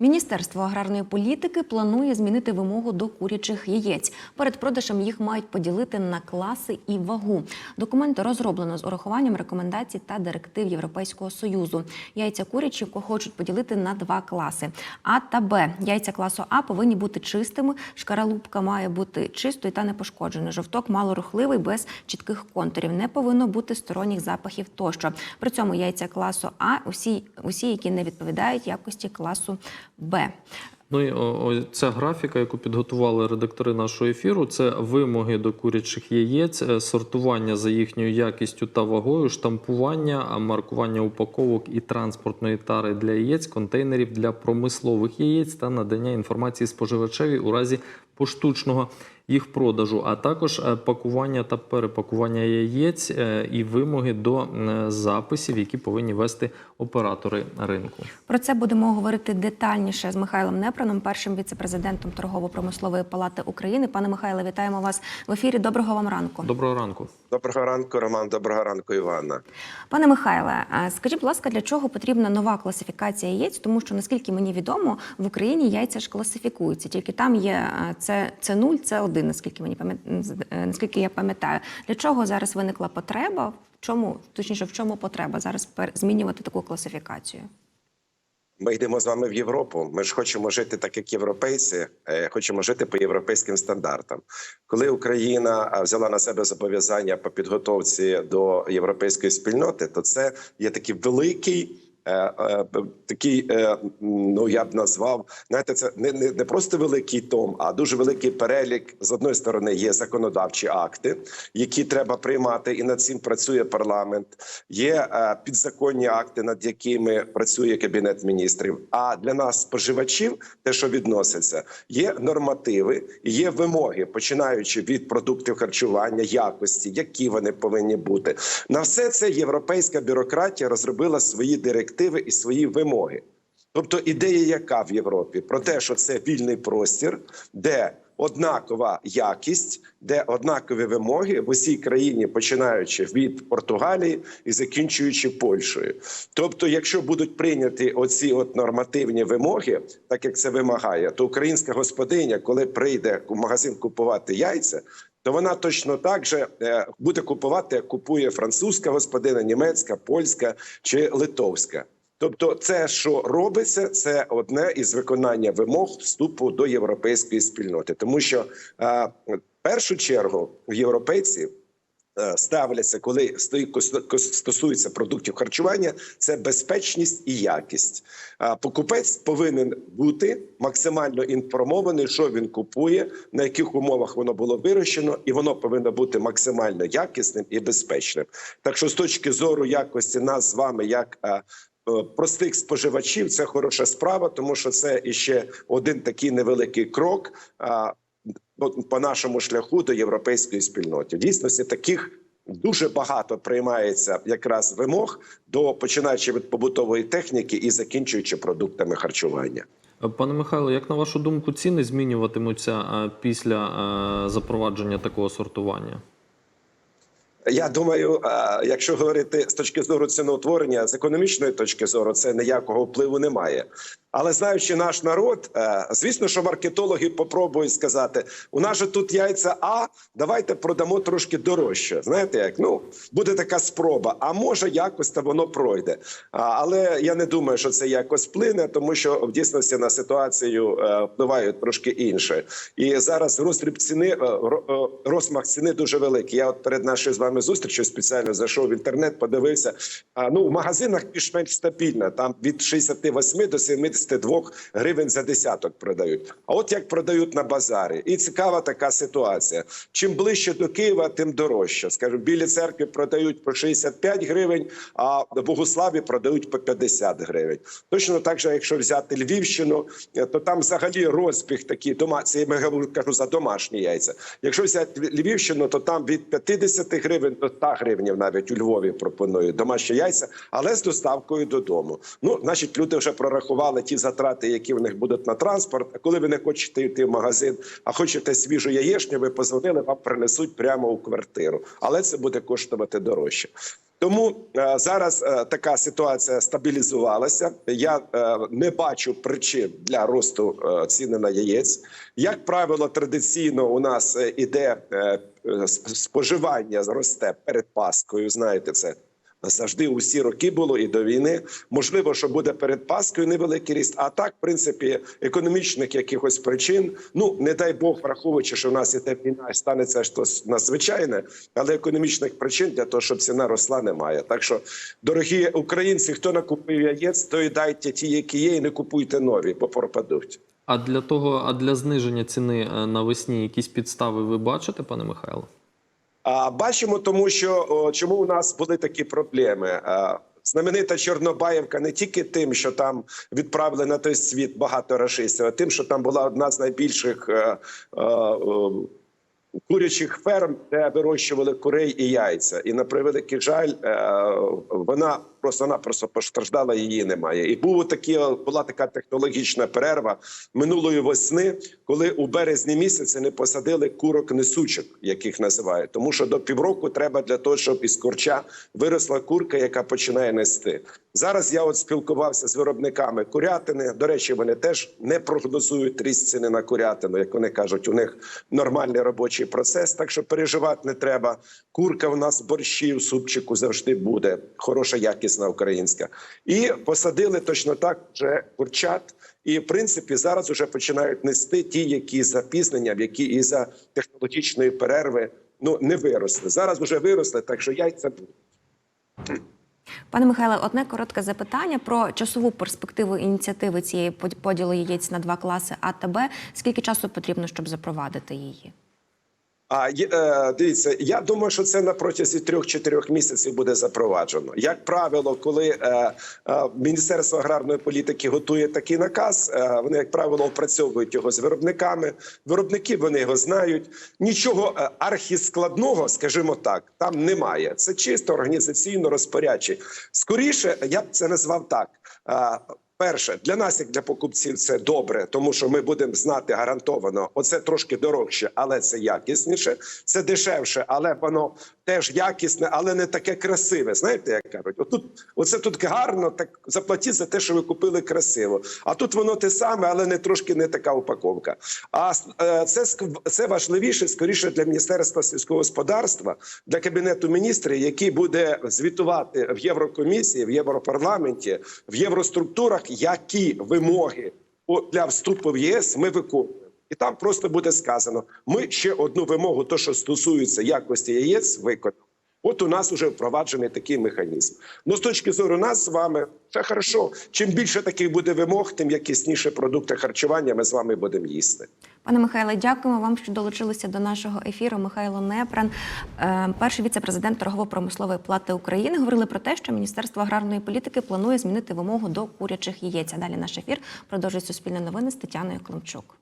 Міністерство аграрної політики планує змінити вимогу до курячих яєць. Перед продажем їх мають поділити на класи і вагу. Документ розроблено з урахуванням рекомендацій та директив Європейського союзу. Яйця курячі хочуть поділити на два класи: А та Б. Яйця класу А повинні бути чистими. Шкаралупка має бути чистою та непошкодженою. Жовток малорухливий, без чітких контурів. Не повинно бути сторонніх запахів тощо. При цьому яйця класу А усі, усі які не відповідають якості класу Б. Ну і ця графіка, яку підготували редактори нашого ефіру, це вимоги до курячих яєць, е, сортування за їхньою якістю та вагою, штампування, маркування упаковок і транспортної тари для яєць, контейнерів для промислових яєць та надання інформації споживачеві у разі поштучного їх продажу, а також е, пакування та перепакування яєць е, і вимоги до е, записів, які повинні вести оператори ринку. Про це будемо говорити детальніше з Михайлом Непроном, першим віцепрезидентом торгово-промислової палати України. Пане Михайле, вітаємо вас в ефірі. Доброго вам ранку. Доброго ранку. Доброго ранку, Роман. Доброго ранку, Івана. Пане Михайле, скажіть, будь ласка, для чого потрібна нова класифікація яєць? Тому що наскільки мені відомо, в Україні яйця ж класифікуються. Тільки там є це, це 0, це 1, наскільки мені е, наскільки я пам'ятаю. Для чого зараз виникла потреба? В чому точніше, в чому потреба зараз змінювати таку класифікацію? Ми йдемо з вами в Європу. Ми ж хочемо жити так, як європейці, е, хочемо жити по європейським стандартам. Коли Україна взяла на себе зобов'язання по підготовці до європейської спільноти, то це є такий великий. Е, е, Такий, е, ну я б назвав, знаєте, це не, не, не просто великий том, а дуже великий перелік. З одної сторони є законодавчі акти, які треба приймати, і над цим працює парламент. Є підзаконні акти, над якими працює кабінет міністрів. А для нас, споживачів, те, що відноситься, є нормативи є вимоги, починаючи від продуктів харчування, якості, які вони повинні бути. На все це європейська бюрократія розробила свої директиви і свої вимоги. Тобто ідея, яка в Європі, про те, що це вільний простір, де однакова якість, де однакові вимоги в усій країні, починаючи від Португалії і закінчуючи Польщею. Тобто, якщо будуть прийняті оці от нормативні вимоги, так як це вимагає, то українська господиня, коли прийде в магазин купувати яйця. То вона точно так же е, буде купувати, як купує французька господина, німецька, польська чи литовська. Тобто, це, що робиться, це одне із виконання вимог вступу до європейської спільноти, тому що е, в першу чергу європейці. Е, Ставляться, коли стосується продуктів харчування, це безпечність і якість. Покупець повинен бути максимально інформований, що він купує, на яких умовах воно було вирощено, і воно повинно бути максимально якісним і безпечним. Так що, з точки зору якості нас з вами, як е, е, простих споживачів, це хороша справа, тому що це іще один такий невеликий крок. Ну, по нашому шляху до європейської спільноти. В дійсності таких дуже багато приймається якраз вимог до починаючи від побутової техніки і закінчуючи продуктами харчування. Пане Михайло, як на вашу думку, ціни змінюватимуться після запровадження такого сортування? Я думаю, якщо говорити з точки зору ціноутворення, з економічної точки зору, це ніякого впливу немає. Але знаючи наш народ, е, звісно, що маркетологи попробують сказати: у нас же тут яйця, а давайте продамо трошки дорожче. Знаєте, як ну буде така спроба, а може якось та воно пройде. Але я не думаю, що це якось вплине, тому що в дійсності на ситуацію е, впливають трошки інше. І зараз роздріб ціни, е, розмах ціни дуже великий. Я от перед нашою з вами зустрічю спеціально зайшов в інтернет, подивився. А, ну в магазинах більш-менш стабільно. Там від 68 до 72 гривень за десяток продають. А от як продають на базарі, і цікава така ситуація. Чим ближче до Києва, тим дорожче. Скажімо, білі церкви продають по 65 гривень, а в Богуславі продають по 50 гривень. Точно так же, якщо взяти Львівщину, то там взагалі розбіг такий дома. Це я кажу за домашні яйця. Якщо взяти Львівщину, то там від 50 гривень до 100 гривень навіть у Львові пропонують домашні яйця, але з доставкою додому. Ну, значить, люди вже прорахували ті затрати, які в них будуть на транспорт. А коли ви не хочете йти в магазин, а хочете свіжу яєчню, ви позвонили, вам принесуть прямо у квартиру. Але це буде коштувати дорожче. Тому е, зараз е, така ситуація стабілізувалася. Я е, не бачу причин для росту ціни на яєць. Як правило, традиційно у нас іде сп- споживання зросте перед Паскою. Знаєте, це завжди усі роки було і до війни. Можливо, що буде перед Паскою невеликий ріст. А так, в принципі, економічних якихось причин. Ну не дай Бог, враховуючи, що в нас іде війна, станеться щось надзвичайне, але економічних причин для того, щоб ціна росла, немає. Так що, дорогі українці, хто накупив яєць, то і дайте ті, які є, і не купуйте нові, бо пропадуть. А для того, а для зниження ціни е, навесні якісь підстави ви бачите, пане Михайло? Бачимо, тому що чому у нас були такі проблеми. Знаменита Чорнобаївка не тільки тим, що там відправили на той світ багато рашистів, а тим, що там була одна з найбільших е, е, курячих ферм, де вирощували курей і яйця. І на превеликий жаль, е, вона просто-напросто постраждала, її немає. І був такі, була така технологічна перерва минулої весни, коли у березні місяці не посадили курок несучок, яких називають, тому що до півроку треба для того, щоб із корча виросла курка, яка починає нести. Зараз я от спілкувався з виробниками курятини. До речі, вони теж не прогнозують ріст ціни на курятину. Як вони кажуть, у них нормальний робочий процес, так що переживати не треба. Курка в нас в борщі в супчику завжди буде хороша, якісна українська. І посадили точно так вже курчат. І в принципі зараз вже починають нести ті, які з запізненням, які із за технологічної перерви ну не виросли. Зараз вже виросли, так що яйця будуть. Пане Михайле, одне коротке запитання про часову перспективу ініціативи цієї под- поділу яєць на два класи А та Б. Скільки часу потрібно, щоб запровадити її? А е, дивіться, я думаю, що це на протязі трьох-чотирьох місяців буде запроваджено. Як правило, коли е, е, Міністерство аграрної політики готує такий наказ, вони, як правило, опрацьовують його з виробниками. Виробники вони його знають. Нічого архіскладного, скажімо так, там немає. Це чисто організаційно розпорядчі. Скоріше, я б це назвав так. Перше, для нас, як для покупців, це добре, тому що ми будемо знати гарантовано. Оце трошки дорожче, але це якісніше. Це дешевше, але воно теж якісне, але не таке красиве. Знаєте, як кажуть, отут, оце тут гарно, так заплатіть за те, що ви купили красиво. А тут воно те саме, але не трошки не така упаковка. А е, це це важливіше, скоріше для міністерства сільського господарства, для кабінету міністрів, який буде звітувати в Єврокомісії, в Європарламенті, в євроструктурах, які вимоги для вступу в ЄС ми виконуємо. І там просто буде сказано: ми ще одну вимогу, то що стосується якості ЄС, виконали. От у нас вже впроваджений такий механізм. Ну з точки зору нас з вами, це хорошо. Чим більше таких буде вимог, тим якісніше продукти харчування ми з вами будемо їсти. Пане Михайле, дякуємо вам, що долучилися до нашого ефіру. Михайло Непран, е, перший віце-президент торгово-промислової плати України, говорили про те, що Міністерство аграрної політики планує змінити вимогу до курячих яєць. А далі наш ефір продовжує Суспільне новини з Тетяною Климчук.